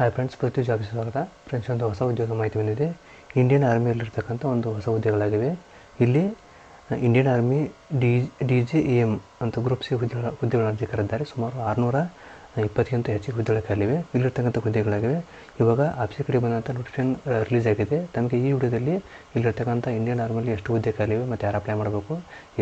Hi friends ಪ್ರತಿ ಜಾಬ್ಗೆ ಸ್ವಾಗತ. Friends ಒಂದು ಹೊಸ ಉದ್ಯೋಗ ಮಾಹಿತಿ ಬಂದಿದೆ. ಇಂಡಿಯನ್ ಆರ್ಮಿಯಲ್ಲಿರ್ತಕ್ಕಂಥ ಒಂದು ಹೊಸ ಉದ್ಯೋಗಗಳಾಗಿವೆ. ಇಲ್ಲಿ Indian army D D G E M ಅಂತ ಗ್ರೂಪ್ ಸಿ ಹುದ್ದೆಗಳ ಹುದ್ದೆಗಳ ಅರ್ಜಿ ಕರೆದಿದ್ದಾರೆ ಸುಮಾರು ಆರುನೂರ ಇಪ್ಪತ್ತಕ್ಕಿಂತ ಹೆಚ್ಚಿಗೆ ಹುದ್ದೆಗಳ ಖಾಲಿವೆ ಇಲ್ಲಿರ್ತಕ್ಕಂಥ ಹುದ್ದೆಗಳಾಗಿವೆ ಇವಾಗ ಆಫೀಸ್ ಕಡೆ ಬಂದಂಥ ನೋಟಿಫಿಕೇಶನ್ ರಿಲೀಸ್ ಆಗಿದೆ. ತಮಗೆ ಈ ವಿಡಿಯೋದಲ್ಲಿ ಇಲ್ಲಿರ್ತಕ್ಕಂಥ ಇಂಡಿಯನ್ ಆರ್ಮಿಯಲ್ಲಿ ಎಷ್ಟು ಹುದ್ದೆ ಖಾಲಿವೆ ಮತ್ತು ಯಾರು ಅಪ್ಲೈ ಮಾಡಬೇಕು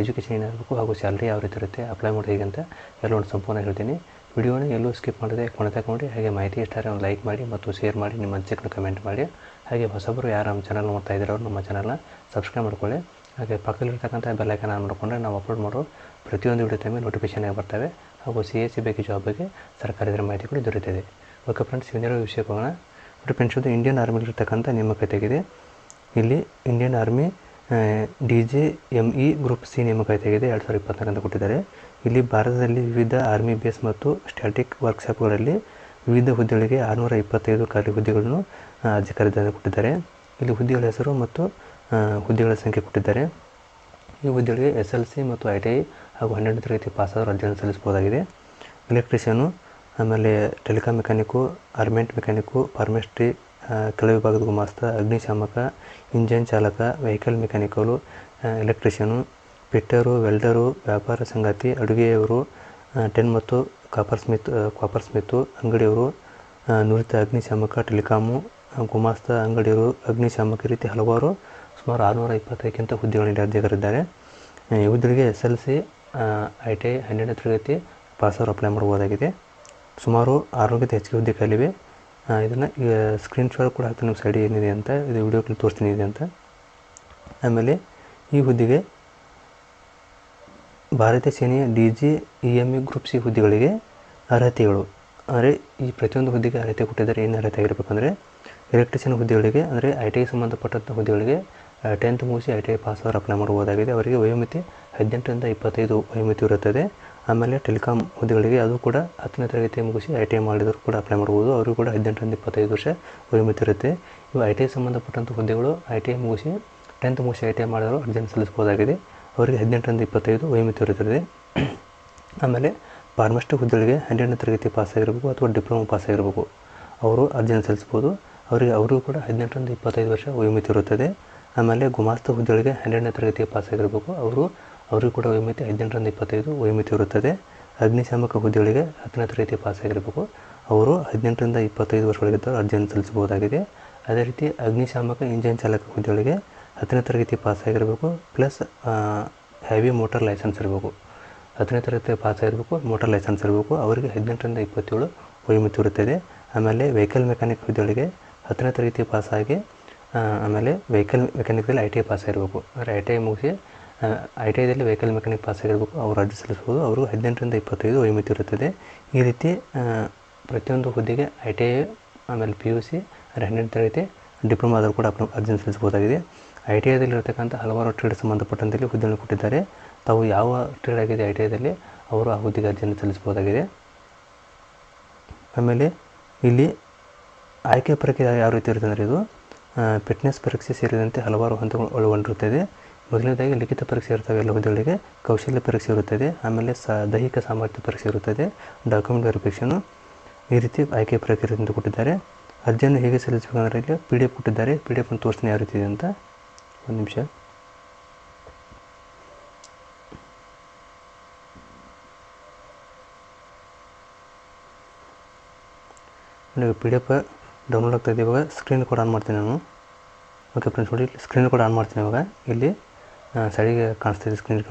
ಎಜುಕೇಷನ್ ಏನಾಗಬೇಕು ಹಾಗೂ ಸ್ಯಾಲ್ರಿ ಯಾವ ರೀತಿ ಇರುತ್ತೆ ಅಪ್ಲೈ ಮಾಡೋದು ಹೇಗೆ ಅಂತ ಎಲ್ಲ ಒಂದು ಸಂಪೂರ್ಣ ಹೇಳ್ತೀನಿ. ವಿಡಿಯೋನ ಎಲ್ಲೂ ಸ್ಕಿಪ್ ಮಾಡದೆ ಕೊನೆ ನೋಡಿ ಹಾಗೆ ಮಾಹಿತಿ ಇಷ್ಟಾರೆ ಒಂದು ಲೈಕ್ ಮಾಡಿ ಮತ್ತು ಶೇರ್ ಮಾಡಿ, ನಿಮ್ಮ ಅನಿಸಿಕೆನ ಕಮೆಂಟ್ ಮಾಡಿ. ಹಾಗೆ ಹೊಸಬರು ಯಾರು ನಮ್ಮ ಚಾನಲ್ ನೋಡ್ತಾ ಇದ್ದಾರೆ ನಮ್ಮ ಚಾನಲ್ನ ಸಬ್ಸ್ಕ್ರೈಬ್ ಮಾಡ್ಕೊಳ್ಳಿ. ಹಾಗೆ ಪಕ್ಕದಲ್ಲಿರ್ತಕ್ಕಂಥ ಬೆಲ್ಲೈಕನ್ ಆನ್ ನಾವು ಅಪ್ಲೋಡ್ ಮಾಡೋ ಪ್ರತಿಯೊಂದು ವಿಡಿಯೋ ಟೈಮೇ ನೋಟಿಫಿಕೇಶನ್ ಆಗಿ ಬರ್ತವೆ. ಹಾಗೂ ಸಿ ಎಸ್ ಸಿ ಬಗ್ಗೆ ಜಾಬ್ ಬಗ್ಗೆ ಸರ್ಕಾರದ ಮಾಹಿತಿ ಕೂಡ ದೊರೆಯುತ್ತದೆ. ಓಕೆ ಫ್ರೆಂಡ್ಸ್ ಇನ್ನೇನೋ ವಿಷಯ ಹೋಗೋಣ. ನೋಡಿ ಫ್ರೆಂಡ್ಸ್ ಇದು ಇಂಡಿಯನ್ ಆರ್ಮಿಲಿರ್ತಕ್ಕಂಥ ನೇಮಕಾತಿಯಾಗಿದೆ ಇಲ್ಲಿ Indian army D J M E group C ನೇಮಕಾತಿಯಾಗಿದೆ ಎರಡು ಸಾವಿರದ ಇಪ್ಪತ್ನಾಲ್ಕಂತ ಕೊಟ್ಟಿದ್ದಾರೆ. ಇಲ್ಲಿ ಭಾರತದಲ್ಲಿ ವಿವಿಧ ಆರ್ಮಿ ಬೇಸ್ ಮತ್ತು ಸ್ಟ್ಯಾಟಿಕ್ ವರ್ಕ್ಶಾಪ್ಗಳಲ್ಲಿ ವಿವಿಧ ಹುದ್ದೆಗಳಿಗೆ ಆರುನೂರ ಇಪ್ಪತ್ತೈದು ಖಾಲಿ ಹುದ್ದೆಗಳನ್ನು ಅರ್ಜಿ ಕೊಟ್ಟಿದ್ದಾರೆ. ಇಲ್ಲಿ ಹುದ್ದೆಗಳ ಹೆಸರು ಮತ್ತು ಹುದ್ದೆಗಳ ಸಂಖ್ಯೆ ಕೊಟ್ಟಿದ್ದಾರೆ. ಈ ಹುದ್ದೆಗಳಿಗೆ ಎಸ್ ಎಲ್ ಸಿ ಮತ್ತು ಐ ಟಿ ಐ ಹಾಗೂ ಹನ್ನೆರಡನೇ ತರಗತಿ ಪಾಸಾದವರು ಅರ್ಜಿಯನ್ನು ಸಲ್ಲಿಸಬಹುದಾಗಿದೆ. ಎಲೆಕ್ಟ್ರಿಷಿಯನು ಆಮೇಲೆ ಟೆಲಿಕಾಂ ಮೆಕ್ಯಾನಿಕು ಆರ್ಮೆಂಟ್ ಮೆಕ್ಯಾನಿಕು ಫಾರ್ಮೆಸ್ಟ್ರಿ ಕಲೆ ವಿಭಾಗದ ಗುಮಾಸ್ತ, ಅಗ್ನಿಶಾಮಕ ಇಂಜನ್ ಚಾಲಕ ವೆಹಿಕಲ್ ಮೆಕ್ಯಾನಿಕಲು ಎಲೆಕ್ಟ್ರಿಷಿಯನು ಪಿಟ್ಟರು ವೆಲ್ಡರು, ವ್ಯಾಪಾರ ಸಂಗಾತಿ, ಅಡುಗೆಯವರು ಟೆನ್ ಮತ್ತು ಕಾಪರ್ ಸ್ಮಿತ್ ಕಾಪರ್ ಸ್ಮಿತ್ತು ಅಂಗಡಿಯವರು ನುರಿತ ಅಗ್ನಿಶಾಮಕ ಟೆಲಿಕಾಮು ಗುಮಾಸ್ತ, ಅಂಗಡಿಯವರು ಅಗ್ನಿಶಾಮಕ ರೀತಿ ಹಲವಾರು ಸುಮಾರು ಆರುನೂರ ಇಪ್ಪತ್ತೈದಕ್ಕಿಂತ ಹುದ್ದೆಗಳಲ್ಲಿ ಅರ್ಜಿ ಇವುದರಿಗೆ S L C I T I ಹನ್ನೆರಡನೇ ತರಗತಿ ಪಾಸವರು ಅಪ್ಲೈ ಮಾಡ್ಬೋದಾಗಿದೆ ಸುಮಾರು ಆರುನೂರಕ್ಕಿಂತ ಹೆಚ್ಚಿಗೆ ಹುದ್ದೆ ಖಾಲಿವೆ ಇದನ್ನು ಸ್ಕ್ರೀನ್ ಶಾಟ್ ಕೂಡ ಹಾಕ್ತೀನಿ, ನಿಮ್ಮ ಸೈಡ್ ಏನಿದೆ ಅಂತ, ಇದು ವಿಡಿಯೋ ತೋರಿಸ್ತೀನಿ ಇದೆ ಅಂತ. ಆಮೇಲೆ ಈ ಹುದ್ದೆಗೆ ಭಾರತೀಯ ಸೇನೆಯ D G E M E group C ಹುದ್ದೆಗಳಿಗೆ ಅರ್ಹತೆಗಳು. ಅಂದರೆ ಈ ಪ್ರತಿಯೊಂದು ಹುದ್ದೆಗೆ ಅರ್ಹತೆ ಕೊಟ್ಟಿದ್ದಾರೆ, ಏನು ಅರ್ಹತೆ ಆಗಿರಬೇಕಂದ್ರೆ ಎಲೆಕ್ಟ್ರಿಷಿಯನ್ ಹುದ್ದೆಗಳಿಗೆ, ಅಂದರೆ ಐ ಟಿ ಐ ಸಂಬಂಧಪಟ್ಟಂಥ ಹುದ್ದೆಗಳಿಗೆ ಟೆಂತ್ ಮುಗಿಸಿ ಐ ಟಿ ಐ ಪಾಸ್ ಅವರು ಅಪ್ಲೈ ಮಾಡಬಹುದಾಗಿದೆ ಅವರಿಗೆ ವಯೋಮಿತಿ ಹದಿನೆಂಟರಿಂದ ಇಪ್ಪತ್ತೈದು ವಯೋಮಿತಿ ಇರುತ್ತದೆ. ಆಮೇಲೆ ಟೆಲಿಕಾಂ ಹುದ್ದೆಗಳಿಗೆ ಅದು ಕೂಡ ಹತ್ತನೇ ತರಗತಿ ಮುಗಿಸಿ ಐ ಟಿ ಐ ಮಾಡಿದರೂ ಕೂಡ ಅಪ್ಲೈ ಮಾಡ್ಬೋದು. ಅವರು ಕೂಡ ಹದಿನೆಂಟರಿಂದ ಇಪ್ಪತ್ತೈದು ವರ್ಷ ವಯೋಮಿತಿ ಇರುತ್ತೆ. ಇವು ಐ ಟಿ ಐ ಸಂಬಂಧಪಟ್ಟಂಥ ಹುದ್ದೆಗಳು ಐ ಟಿ ಐ ಮುಗಿಸಿ ಟೆಂತ್ ಮುಗಿಸಿ ಐ ಟಿ ಐ ಮಾಡಿದ್ರು ಅರ್ಜಿಯನ್ನು ಸಲ್ಲಿಸಬಹುದಾಗಿದೆ. ಅವರಿಗೆ ಹದಿನೆಂಟರಿಂದ ಇಪ್ಪತ್ತೈದು ವಯೋಮಿತಿ ಇರುತ್ತದೆ ಆಮೇಲೆ ಫಾರ್ಮಸ್ಟ್ ಹುದ್ದೆಗಳಿಗೆ ಹನ್ನೆರಡನೇ ತರಗತಿ ಪಾಸಾಗಿರಬೇಕು ಅಥವಾ ಡಿಪ್ಲೊಮಾ ಪಾಸ್ ಆಗಿರಬೇಕು ಅವರು ಅರ್ಜಿಯನ್ನು ಸಲ್ಲಿಸ್ಬೋದು ಅವರಿಗೆ, ಅವರಿಗೂ ಕೂಡ ಹದಿನೆಂಟರಿಂದ ಇಪ್ಪತ್ತೈದು ವರ್ಷ ವಯೋಮಿತಿ ಇರುತ್ತದೆ ಆಮೇಲೆ ಗುಮಾಸ್ತ ಹುದ್ದೆಗಳಿಗೆ ಹನ್ನೆರಡನೇ ತರಗತಿ ಪಾಸಾಗಿರಬೇಕು. ಅವರು, ಅವರಿಗೂ ಕೂಡ ವಯೋಮಿತಿ ಹದಿನೆಂಟರಿಂದ ಇಪ್ಪತ್ತೈದು ವಯೋಮಿತಿ ಇರುತ್ತದೆ ಅಗ್ನಿಶಾಮಕ ಹುದ್ದೆಗಳಿಗೆ ಹತ್ತನೇ ತರಗತಿ ಪಾಸ್ ಆಗಿರಬೇಕು ಅವರು ಹದಿನೆಂಟರಿಂದ ಇಪ್ಪತ್ತೈದು ವರ್ಷಗಳಿದ್ದರು ಅರ್ಜಿಯನ್ನು ಸಲ್ಲಿಸಬಹುದಾಗಿದೆ. ಅದೇ ರೀತಿ ಅಗ್ನಿಶಾಮಕ ಇಂಜಿನ್ ಚಾಲಕ ಹುದ್ದೆಗಳಿಗೆ ಹತ್ತನೇ ತರಗತಿ ಪಾಸಾಗಿರಬೇಕು ಪ್ಲಸ್ ಹೆವಿ ಮೋಟರ್ ಲೈಸೆನ್ಸ್ ಇರಬೇಕು. ಹತ್ತನೇ ತರಗತಿ ಪಾಸ್ ಆಗಿರಬೇಕು ಮೋಟಾರ್ ಲೈಸೆನ್ಸ್ ಇರಬೇಕು. ಅವರಿಗೆ ಹದಿನೆಂಟರಿಂದ ಇಪ್ಪತ್ತೇಳು ವಯೋಮಿತಿ ಇರುತ್ತದೆ ಆಮೇಲೆ ವೆಹಿಕಲ್ ಮೆಕ್ಯಾನಿಕ್ ಹುದ್ದೆಗಳಿಗೆ ಹತ್ತನೇ ತರಗತಿ ಪಾಸಾಗಿ ಆಮೇಲೆ ವೆಹಿಕಲ್ ಮೆಕ್ಯಾನಿಕ್ದಲ್ಲಿ ಐ ಟಿ ಐ ಪಾಸಾಗಿರಬೇಕು. ಅಂದರೆ ಐ ಟಿ ಐ ಮುಗಿಸಿ ಐ ಟಿ ಐದಲ್ಲಿ ವೆಹಿಕಲ್ ಮೆಕ್ಯಾನಿಕ್ ಪಾಸ್ ಆಗಿರಬೇಕು ಅವರು ಅರ್ಜಿ ಸಲ್ಲಿಸ್ಬೋದು ಅವರು ಹದಿನೆಂಟರಿಂದ ಇಪ್ಪತ್ತೈದು ವಯೋಮಿತಿ ಇರುತ್ತದೆ ಈ ರೀತಿ ಪ್ರತಿಯೊಂದು ಹುದ್ದೆಗೆ ಐ ಟಿ ಐ ಆಮೇಲೆ ಪಿ ಯು ಸಿ ಅಂದರೆ ಹನ್ನೆರಡು ತರಗತಿ ಡಿಪ್ಲೊಮಾದರೂ ಕೂಡ ಅರ್ಜಿ ಅರ್ಜಿಯನ್ನು ಸಲ್ಲಿಸಬಹುದಾಗಿದೆ. ಐ ಟಿ ಐದಲ್ಲಿರ್ತಕ್ಕಂಥ ಹಲವಾರು ಟ್ರೇಡ್ ಸಂಬಂಧಪಟ್ಟಂತೆ ಇಲ್ಲಿ ಹುದ್ದೆಯನ್ನು ಕೊಟ್ಟಿದ್ದಾರೆ. ತಾವು ಯಾವ ಟ್ರೇಡ್ ಆಗಿದೆ ಐ ಟಿ ಐದಲ್ಲಿ ಅವರು ಆ ಹುದ್ದೆಗೆ ಅರ್ಜಿಯನ್ನು ಸಲ್ಲಿಸಬಹುದಾಗಿದೆ. ಆಮೇಲೆ ಇಲ್ಲಿ ಆಯ್ಕೆ ಪ್ರಕ್ರಿಯೆ ಯಾವ ರೀತಿ ಇರುತ್ತೆ ಅಂದರೆ ಇದು ಫಿಟ್ನೆಸ್ ಪರೀಕ್ಷೆ ಸೇರಿದಂತೆ ಹಲವಾರು ಹಂತಗಳು ಒಳಗೊಂಡಿರುತ್ತದೆ. ಮೊದಲನೇದಾಗಿ ಲಿಖಿತ ಪರೀಕ್ಷೆ ಇರ್ತವೆ ಎಲ್ಲ ಹುದ್ದೆಗಳಿಗೆ ಕೌಶಲ್ಯ ಪರೀಕ್ಷೆ ಇರುತ್ತದೆ. ಆಮೇಲೆ ಸ, ದೈಹಿಕ ಸಾಮರ್ಥ್ಯ ಪರೀಕ್ಷೆ ಇರುತ್ತದೆ. ಡಾಕ್ಯುಮೆಂಟ್ ವೆರಿಫಿಕೇಷನು ಈ ರೀತಿ ಆಯ್ಕೆ ಪ್ರಕ್ರಿಯೆ ಕೊಟ್ಟಿದ್ದಾರೆ. ಅರ್ಜಿಯನ್ನು ಹೇಗೆ ಸಲ್ಲಿಸಬೇಕಂದ್ರೆ ಇಲ್ಲಿ ಪಿ ಡಿ ಎಫ್ ಕೊಟ್ಟಿದ್ದಾರೆ. ಪಿ ಡಿ ಎಫ್ ತೋರಿಸ್ತಾನೆ ಯಾವ ರೀತಿ ಇದೆ ಅಂತ. ಒಂದು ನಿಮಿಷ. ನನಗೆ ಪಿ ಡಿ ಎಫ್ ಡೌನ್ಲೋಡ್ ಆಗ್ತಾ ಇದೆ ಇವಾಗ. ಸ್ಕ್ರೀನ್ ಕೂಡ ಆನ್ ಮಾಡ್ತೀನಿ ನಾನು. ಓಕೆ ಫ್ರೆಂಡ್ಸ್ ನೋಡಿ ಸ್ಕ್ರೀನ್ ಕೂಡ ಆನ್ ಮಾಡ್ತೀನಿ ಇವಾಗ. ಇಲ್ಲಿ ಸೈಡಿಗೆ ಕಾಣಿಸ್ತಿದೆ ಸ್ಕ್ರೀನ್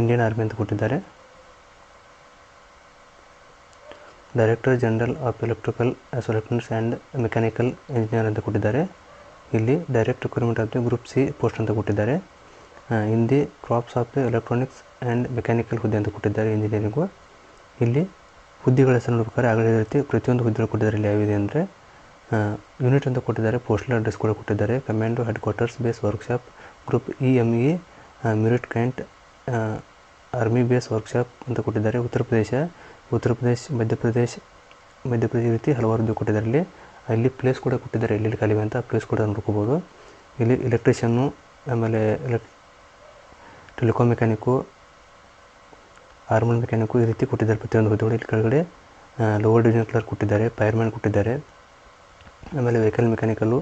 ಇಂಡಿಯನ್ ಆರ್ಮಿ ಅಂತ ಕೊಟ್ಟಿದ್ದಾರೆ. Director general of electrical electronics and mechanical engineer ಅಂತ ಕೊಟ್ಟಿದ್ದಾರೆ. ಇಲ್ಲಿ direct requirement of the group C post ಅಂತ ಕೊಟ್ಟಿದ್ದಾರೆ. In the corps of the electronics and mechanical ಹುದ್ದೆ ಅಂತ ಕೊಟ್ಟಿದ್ದಾರೆ ಇಂಜಿನಿಯರಿಂಗು ಇಲ್ಲಿ ಹುದ್ದೆಗಳ ಹೆಸರು ನೋಡ್ಬೇಕಾದ್ರೆ ಆಗಲೇ ರೀತಿ ಪ್ರತಿಯೊಂದು ಹುದ್ದೆಗಳು ಕೊಟ್ಟಿದ್ದಾರೆ, ಇಲ್ಲಿ ಯಾವಿದೆ ಅಂದರೆ ಯೂನಿಟ್ ಅಂತ ಕೊಟ್ಟಿದ್ದಾರೆ ಪೋಸ್ಟಲ್ ಅಡ್ರೆಸ್ ಕೂಡ ಕೊಟ್ಟಿದ್ದಾರೆ commando headquarters base workshop group E M E Meerut cantt army base workshop ಅಂತ ಕೊಟ್ಟಿದ್ದಾರೆ, ಉತ್ತರ ಪ್ರದೇಶ ಉತ್ತರ ಪ್ರದೇಶ ಮಧ್ಯಪ್ರದೇಶ ಮಧ್ಯಪ್ರದೇಶ ರೀತಿ ಹಲವಾರು ಕೊಟ್ಟಿದ್ದಾರೆ ಇಲ್ಲಿ. ಅಲ್ಲಿ ಪ್ಲೇಸ್ ಕೂಡ ಕೊಟ್ಟಿದ್ದಾರೆ. ಎಲ್ಲೆಲ್ಲಿ ಖಾಲಿ ಅಂತ ಪ್ಲೇಸ್ ಕೂಡ ನೋಡ್ಕೋಬೋದು. ಇಲ್ಲಿ ಎಲೆಕ್ಟ್ರಿಷಿಯನ್ನು ಆಮೇಲೆ ಎಲೆಕ್ ಟೆಲಿಕಾಮ್ ಮೆಕ್ಯಾನಿಕ್ಕು ಆರ್ಮಲ್ ಮೆಕ್ಯಾನಿಕ್ಕು ಈ ರೀತಿ ಕೊಟ್ಟಿದ್ದಾರೆ. ಪ್ರತಿಯೊಂದು ಹುದ್ದೆಗಳು ಇಲ್ಲಿ ಕೆಳಗಡೆ ಲೋವರ್ ಡಿವಿಷನ್ ಕ್ಲರ್ಕ್ ಕೊಟ್ಟಿದ್ದಾರೆ ಫೈರ್ಮ್ಯಾನ್ ಕೊಟ್ಟಿದ್ದಾರೆ. ಆಮೇಲೆ ವೆಹಿಕಲ್ ಮೆಕ್ಯಾನಿಕಲ್ಲು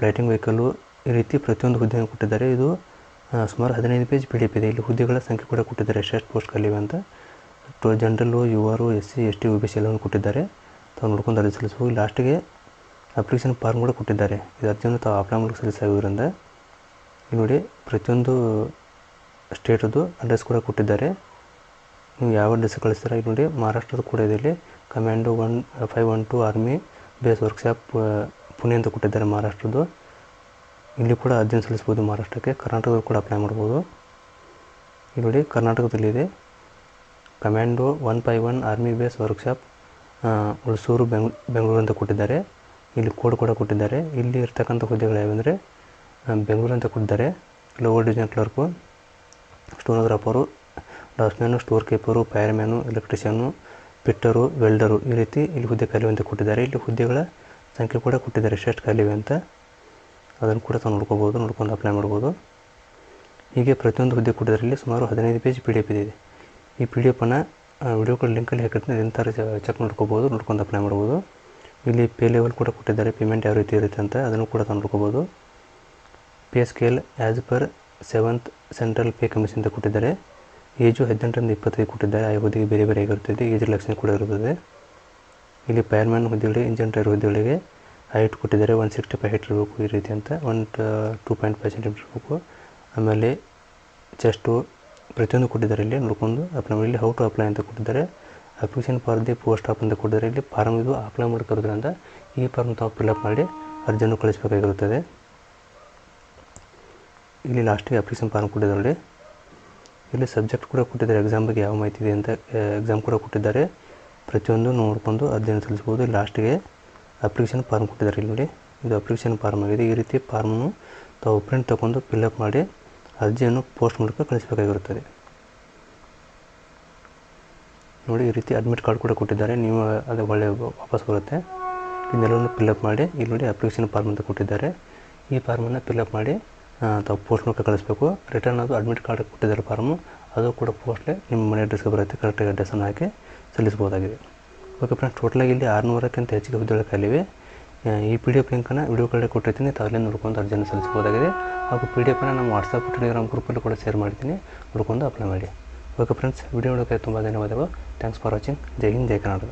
ಪ್ಲೈಟಿಂಗ್ ವೆಹಿಕಲ್ಲು ಈ ರೀತಿ ಪ್ರತಿಯೊಂದು ಹುದ್ದೆಯನ್ನು ಕೊಟ್ಟಿದ್ದಾರೆ. ಇದು ಸುಮಾರು ಹದಿನೈದು ಪೇಜ್ ಪಿ ಡಿ ಇದೆ. ಇಲ್ಲಿ ಹುದ್ದೆಗಳ ಸಂಖ್ಯೆ ಕೂಡ ಕೊಟ್ಟಿದ್ದಾರೆ. ಎಷ್ಟೆಷ್ಟು ಪೋಸ್ಟ್ ಖಾಲಿವೆ ಅಂತ. ಜನರಲ್ಲು ಯುವರು S C S T O B C ಎಲ್ಲವನ್ನು ಕೊಟ್ಟಿದ್ದಾರೆ. ತಾವು ನೋಡ್ಕೊಂಡು ಅರ್ಜಿ ಸಲ್ಲಿಸಬಹುದು. ಲಾಸ್ಟಿಗೆ ಅಪ್ಲಿಕೇಶನ್ ಫಾರ್ಮ್ ಕೂಡ ಕೊಟ್ಟಿದ್ದಾರೆ. ಇದು ಅರ್ಜಿಯನ್ನು ತಾವು ಅಪ್ಲೈ ಮೂಲಕ ಸಲ್ಲಿಸಾಗಿರೋದ್ರಿಂದ ಇಲ್ಲಿ ನೋಡಿ ಪ್ರತಿಯೊಂದು ಸ್ಟೇಟದ್ದು ಅಡ್ರೆಸ್ ಕೂಡ ಕೊಟ್ಟಿದ್ದಾರೆ. ನೀವು ಯಾವ ಅಡ್ರೆಸ್ ಕಳಿಸ್ತೀರಾ? ಇಲ್ಲಿ ನೋಡಿ ಮಹಾರಾಷ್ಟ್ರದ ಕೂಡ ಇದೆ ಇಲ್ಲಿ. Commando one, five one two army base workshop Pune ಅಂತ ಕೊಟ್ಟಿದ್ದಾರೆ ಮಹಾರಾಷ್ಟ್ರದ್ದು. ಇಲ್ಲಿ ಕೂಡ ಅರ್ಜಿನ ಸಲ್ಲಿಸ್ಬೋದು ಮಹಾರಾಷ್ಟ್ರಕ್ಕೆ. ಕರ್ನಾಟಕದ ಕೂಡ ಅಪ್ಲೈ ಮಾಡ್ಬೋದು ಇಲ್ಲಿ ನೋಡಿ ಕರ್ನಾಟಕದಲ್ಲಿದೆ commando one five one army base workshop Hulsur ಬೆಂಗ್, Bengaluru ಅಂತ ಕೊಟ್ಟಿದ್ದಾರೆ. ಇಲ್ಲಿ ಕೋಡ್ ಕೂಡ ಕೊಟ್ಟಿದ್ದಾರೆ. ಇಲ್ಲಿ ಇರ್ತಕ್ಕಂಥ ಹುದ್ದೆಗಳು ಯಾವೆಂದರೆ ಬೆಂಗಳೂರು ಅಂತ ಕೊಟ್ಟಿದ್ದಾರೆ. Lower division clerk stenographer draughtsman storekeeper fireman electrician fitter welder ಈ ರೀತಿ ಇಲ್ಲಿ ಹುದ್ದೆ ಖಾಲಿ ಅಂತ ಕೊಟ್ಟಿದ್ದಾರೆ. ಇಲ್ಲಿ ಹುದ್ದೆಗಳ ಸಂಖ್ಯೆ ಕೂಡ ಕೊಟ್ಟಿದ್ದಾರೆ. ಎಷ್ಟೆಷ್ಟು ಖಾಲಿ ಅಂತ ಅದನ್ನು ಕೂಡ ತಾವು ನೋಡ್ಕೋಬೋದು, ನೋಡ್ಕೊಂಡು ಅಪ್ಲೈ ಮಾಡ್ಬೋದು. ಹೀಗೆ ಪ್ರತಿಯೊಂದು ಹುದ್ದೆ ಕೊಟ್ಟಿದ್ದಾರೆ ಇಲ್ಲಿ ಸುಮಾರು ಹದಿನೈದು ಪೇಜ್ ಪಿ ಡಿ ಎಫ್ ಇದೆ. ಈ ಪಿ ಡಿ ಎಫನ್ನು ವಿಡಿಯೋ ಕೂಡ ಲಿಂಕಲ್ಲಿ ಹಾಕಿರ್ತೀನಿ. ನಿಂತರ ಚೆಕ್ ಮಾಡ್ಕೋಬೋದು ನೋಡ್ಕೊಂಡು ಅಪ್ಲೈ ಮಾಡ್ಬೋದು. ಇಲ್ಲಿ ಪೇ ಲೆವೆಲ್ ಕೂಡ ಕೊಟ್ಟಿದ್ದಾರೆ. ಪೇಮೆಂಟ್ ಯಾವ ರೀತಿ ಇರುತ್ತೆ ಅಂತ ಅದನ್ನು ಕೂಡ ನೋಡ್ಕೋಬೋದು pay scale as per seventh central pay commission ಅಂತ ಕೊಟ್ಟಿದ್ದಾರೆ. ಏಜು ಹದಿನೆಂಟರಿಂದ ಇಪ್ಪತ್ತೈದು ಕೊಟ್ಟಿದ್ದಾರೆ. ಆ ಹುದ್ದೆಗೆ ಬೇರೆ ಬೇರೆ ಆಗಿರುತ್ತದೆ. ಏಜ್ ರಿಲ್ಯಾಕ್ಸೇಷನ್ ಕೂಡ ಇರುತ್ತದೆ. ಇಲ್ಲಿ ಫೈರ್ಮ್ಯಾನ್ ಹುದ್ದೆಗಳಿಗೆ ಇಂಜಿನ್ ಡ್ರೈವರ್ ಹುದ್ದೆಗಳಿಗೆ ಹೈಟ್ ಕೊಟ್ಟಿದ್ದಾರೆ. ಒನ್ ಸಿಕ್ಸ್ಟಿ ಫೈವ್ ಹೈಟ್ ಇರಬೇಕು ಈ ರೀತಿ ಅಂತ. One two point five centimetre ಇರಬೇಕು. ಆಮೇಲೆ ಚೆಸ್ಟು ಪ್ರತಿಯೊಂದು ಕೊಟ್ಟಿದ್ದಾರೆ ಇಲ್ಲಿ. ನೋಡ್ಕೊಂಡು ಅಪ್ಲೈ ಇಲ್ಲಿ ಹೌ ಟು ಅಪ್ಲೈ ಅಂತ ಕೊಟ್ಟಿದ್ದಾರೆ. Application for the post of ಅಂತ ಕೊಟ್ಟಿದ್ದಾರೆ. ಇಲ್ಲಿ ಫಾರ್ಮ್ ಇದು ಅಪ್ಲೈ ಮಾಡ್ತಿರೋದ್ರಿಂದ ಈ ಫಾರ್ಮ್ ತಾವು ಫಿಲ್ಅಪ್ ಮಾಡಿ ಅರ್ಜಿಯನ್ನು ಕಳಿಸಬೇಕಾಗಿರುತ್ತದೆ. ಇಲ್ಲಿ ಲಾಸ್ಟಿಗೆ ಅಪ್ಲಿಕೇಶನ್ ಫಾರ್ಮ್ ಕೊಟ್ಟಿದ್ದಾರೆ ನೋಡಿ. ಇಲ್ಲಿ ಸಬ್ಜೆಕ್ಟ್ ಕೂಡ ಕೊಟ್ಟಿದ್ದಾರೆ. ಎಕ್ಸಾಮ್ ಬಗ್ಗೆ ಯಾವ ಮಾಹಿತಿ ಇದೆ ಅಂತ ಎಕ್ಸಾಮ್ ಕೂಡ ಕೊಟ್ಟಿದ್ದಾರೆ. ಪ್ರತಿಯೊಂದು ನೋಡ್ಕೊಂಡು ಅರ್ಜಿಯನ್ನು ಸಲ್ಲಿಸ್ಬೋದು ಲಾಸ್ಟಿಗೆ ಅಪ್ಲಿಕೇಶನ್ ಫಾರ್ಮ್ ಕೊಟ್ಟಿದ್ದಾರೆ ಇಲ್ಲಿ ನೋಡಿ. ಇದು ಅಪ್ಲಿಕೇಶನ್ ಫಾರ್ಮ್ ಆಗಿದೆ. ಈ ರೀತಿ ಫಾರ್ಮನ್ನು ತಾವು ಪ್ರಿಂಟ್ ತಗೊಂಡು ಫಿಲ್ಅಪ್ ಮಾಡಿ ಅರ್ಜಿಯನ್ನು ಪೋಸ್ಟ್ ಮೂಲಕ ಕಳಿಸಬೇಕಾಗಿರುತ್ತದೆ. ನೋಡಿ ಈ ರೀತಿ ಅಡ್ಮಿಟ್ ಕಾರ್ಡ್ ಕೂಡ ಕೊಟ್ಟಿದ್ದಾರೆ. ನೀವು ಅದು ಒಳ್ಳೆ ವಾಪಸ್ ಬರುತ್ತೆ. ಇದನ್ನೆಲ್ಲವನ್ನು ಫಿಲ್ಅಪ್ ಮಾಡಿ, ಇಲ್ಲಿ ನೋಡಿ ಅಪ್ಲಿಕೇಶನ್ ಫಾರ್ಮ್ ಅಂತ ಕೊಟ್ಟಿದ್ದಾರೆ. ಈ ಫಾರ್ಮನ್ನು ಫಿಲ್ಅಪ್ ಮಾಡಿ ತಾವು ಪೋಸ್ಟ್ ಮೂಲಕ ಕಳಿಸ್ಬೇಕು. ರಿಟರ್ನ್ ಅದು ಅಡ್ಮಿಟ್ ಕಾರ್ಡ್ ಕೊಟ್ಟಿದ್ದಾರೆ ಫಾರ್ಮು ಅದು ಕೂಡ ಪೋಸ್ಟ್ಲೆ ನಿಮ್ಮ ಮನೆ ಅಡ್ರೆಸ್ಗೆ ಬರುತ್ತೆ. ಕರೆಕ್ಟಾಗಿ ಅಡ್ರೆಸ್ಸನ್ನು ಹಾಕಿ ಸಲ್ಲಿಸ್ಬೋದಾಗಿದೆ ಓಕೆ ಫ್ರೆಂಡ್ಸ್ ಟೋಟಲಾಗಿ ಇಲ್ಲಿ ಆರುನೂರಕ್ಕಿಂತ ಹೆಚ್ಚಿಗೆ ಹುದ್ದೆಗಳು ಖಾಲಿವೆ. ಈ ಪಿ ಡಿ ಎಫ್ ಲಿಂಕನ್ನು ವಿಡಿಯೋ ಕಡೆ ಕೊಟ್ಟಿರ್ತೀನಿ. ತಾವಲ್ಲೇ ನೋಡ್ಕೊಂಡು ಅರ್ಜಿಯನ್ನು ಸಲ್ಲಿಸ್ಬೋದಾಗಿದೆ ಹಾಗೂ ಪಿ ಡಿ ಎಫನ್ನು ನಮ್ಮ ವಾಟ್ಸಪ್ ಟೆಲಿಗ್ರಾಮ್ ಗ್ರೂಪಲ್ಲಿ ಕೂಡ ಶೇರ್ ಮಾಡ್ತೀನಿ ನೋಡ್ಕೊಂಡು ಅಪ್ಲೈ ಮಾಡಿ. ಓಕೆ ಫ್ರೆಂಡ್ಸ್ ವಿಡಿಯೋ ನೋಡೋಕ್ಕೆ ತುಂಬ ಧನ್ಯವಾದಗಳು thanks for watching Jai Hind Jai Karnataka